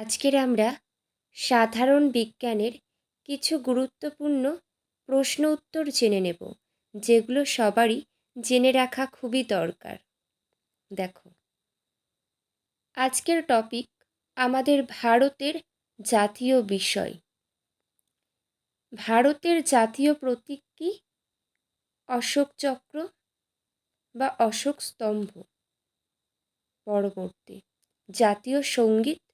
আজকের আমরা সাধারণ বিজ্ঞানের কিছু গুরুত্বপূর্ণ প্রশ্ন উত্তর জেনে নেব, যেগুলো সবারই জেনে রাখা খুবই দরকার। দেখো, আজকের টপিক আমাদের ভারতের জাতীয় বিষয়। ভারতের জাতীয় প্রতীক কি? অশোক চক্র বা অশোক স্তম্ভ? পরবর্তী, জাতীয় সংগীত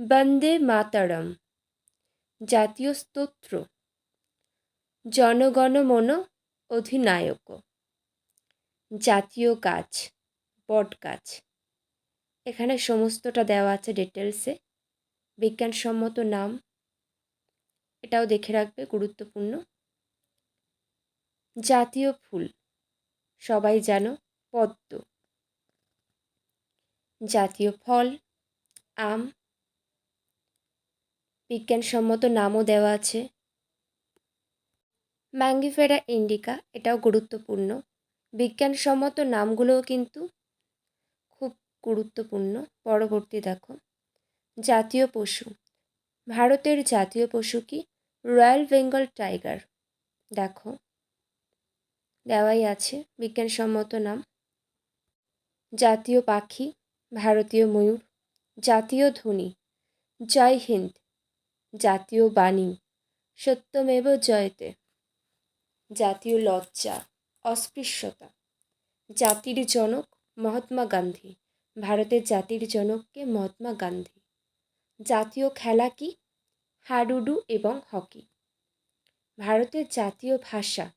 বন্দে মাতারম। জাতীয় স্তোত্র। জনগণমন অধিনায়ক। জাতীয় গাছ বট গাছ। এখানে সমস্তটা দেওয়া আছে ডিটেলসে বিজ্ঞানসম্মত নাম। এটাও দেখে রাখবে, গুরুত্বপূর্ণ। জাতীয় ফুল। সবাই জানো, পদ্ম। জাতীয় ফল, আম। বিজ্ঞানসম্মত নামও দেওয়া আছে। ম্যাঙ্গিফেরা ইন্ডিকা, এটাও গুরুত্বপূর্ণ। বিজ্ঞানসম্মত নামগুলোও কিন্তু খুব গুরুত্বপূর্ণ। পরবর্তী দেখো। জাতীয় পশু। ভারতের জাতীয় পশু কি? Royal Bengal tiger. দেখো। দেওয়াই আছে বিজ্ঞানসম্মত নাম। জাতীয় পাখি, ভারতীয় ময়ূর। জাতীয় ধ্বনি জয় হিন্দ। জাতীয় বাণী, সত্যমেব জয়তে। জাতীয় লজ্জা, অস্পৃশ্যতা। জাতির জনক মহাত্মা গান্ধী, ভারতের জাতির জনককে মহাত্মা গান্ধী। জাতীয় খেলা কি? হাডুডু এবং হকি। ভারতের জাতীয় ভাষা,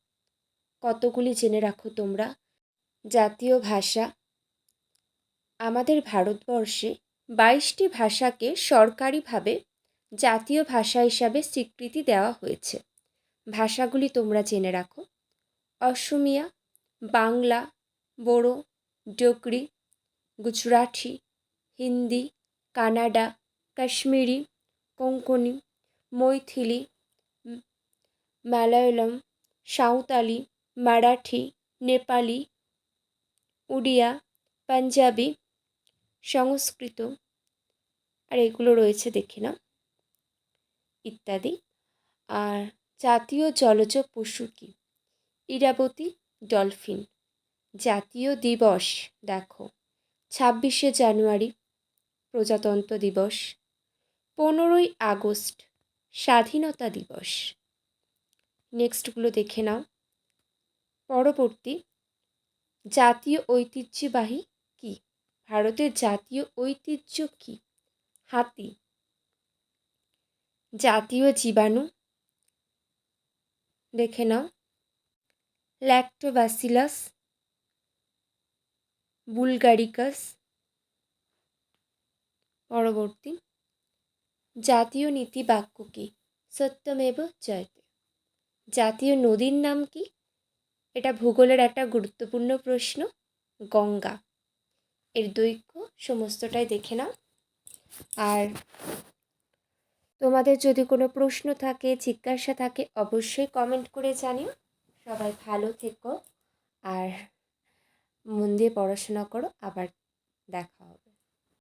কতগুলি জেনে রাখো তোমরা? জাতীয় ভাষা, আমাদের ভারতবর্ষে বাইশটি ভাষাকে সরকারিভাবে জাতীয় ভাষা হিসাবে স্বীকৃতি দেওয়া হয়েছে। ভাষাগুলি তোমরা জেনে রাখো। অসমিয়া, বাংলা, বড়ো ডোগরি গুজরাটি হিন্দি, কানাডা, কাশ্মীরি কোঙ্কনি মৈথিলি মালায়ালম, সাঁওতালি, মারাঠি, নেপালি, উড়িয়া, পাঞ্জাবি, সংস্কৃত, আর এগুলো রয়েছে দেখে নাও। ইত্যাদি। আর জাতীয় জলজ পশু কী? ইরাবতী ডলফিন। জাতীয় দিবস, দেখো। ছাব্বিশে জানুয়ারি, প্রজাতন্ত্র দিবস। পনেরোই আগস্ট, স্বাধীনতা দিবস। নেক্সটগুলো দেখে নাও। পরবর্তী, জাতীয় ঐতিহ্যবাহী কী? ভারতের জাতীয় ঐতিহ্য কী? হাতি। জাতীয় জীবাণু। দেখে নাও। ল্যাক্টোব্যাসিলাস বুলগারিকাস পরবর্তী। জাতীয় নীতি বাক্য কী? সত্যমেব জয়তে। জাতীয় নদীর নাম কি? এটা ভূগোলের একটা গুরুত্বপূর্ণ প্রশ্ন, গঙ্গা। এর দৈর্ঘ্য সমস্তটাই দেখে নাও। আর তোমাদের যদি কোনো প্রশ্ন থাকে, জিজ্ঞাসা থাকে, অবশ্যই কমেন্ট করে জানিও। সবাই ভালো থেকো। আর মন দিয়ে পড়াশোনা করো। আবার দেখা হবে।